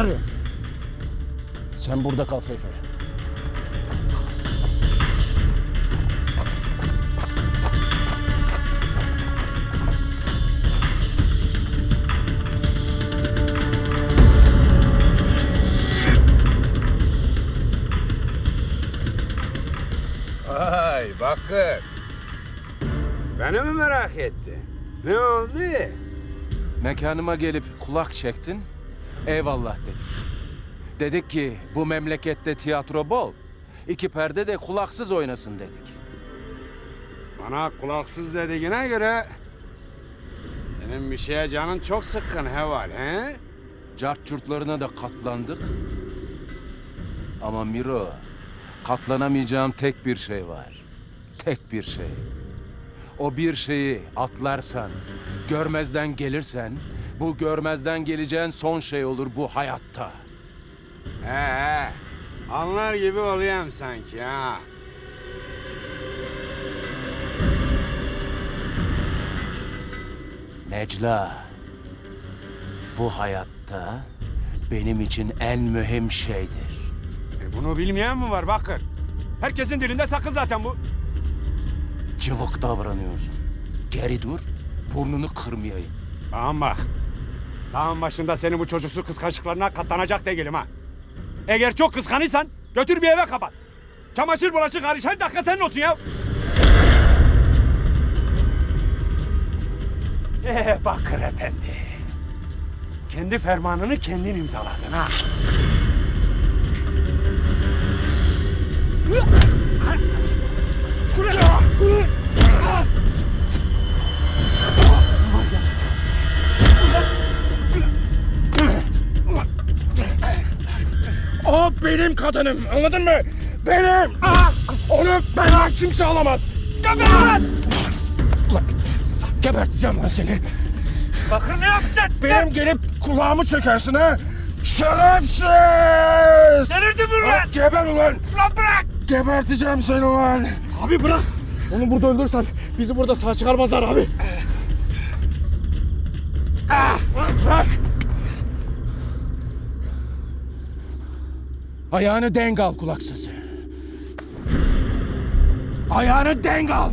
Tabii. Sen burada kal Seyfe. Vay bakır. Beni mi merak etti? Ne oldu? Mekanıma gelip kulak çektin. Eyvallah dedik. Dedik ki bu memlekette tiyatro bol. İki perde de kulaksız oynasın dedik. Bana kulaksız dediğine göre... Senin bir şeye canın çok sıkkın Heval, he? Cart curtlarına da katlandık. Ama Miro, katlanamayacağım tek bir şey var. Tek bir şey. O bir şeyi atlarsan, görmezden gelirsen, bu görmezden geleceğin son şey olur bu hayatta. He he. Anlar gibi olayım sanki ha. Necla, bu hayatta benim için en mühim şeydir. E bunu bilmeyen mi var bakır? Herkesin dilinde sakın zaten bu. Cıvık davranıyorsun. Geri dur, burnunu kırmayayım. Bak. Dağın başında senin bu çocuksu kıskançlıklarına katlanacak değilim ha. Eğer çok kıskanıysan götür bir eve kapat. Çamaşır bulaşık hariç her dakika senin olsun ya. Ee Bakır Efendi. Kendi fermanını kendin imzaladın ha. O benim kadınım anladın mı? Benim. Ah! Onu bana kimse alamaz. Geber! Ulan, Geberteceğim lan seni. Bakır ne yapacaksın? Benim gelip kulağımı çekersin ha. Şerefsiz! Delirdi bu Lan Geber ulan! Lan bırak! Geberteceğim seni ulan! Abi bırak. Onu burada öldürsen bizi burada sağ çıkarmazlar abi. Bırak! Ayağını denk al kulaksızı. Ayağını denk al.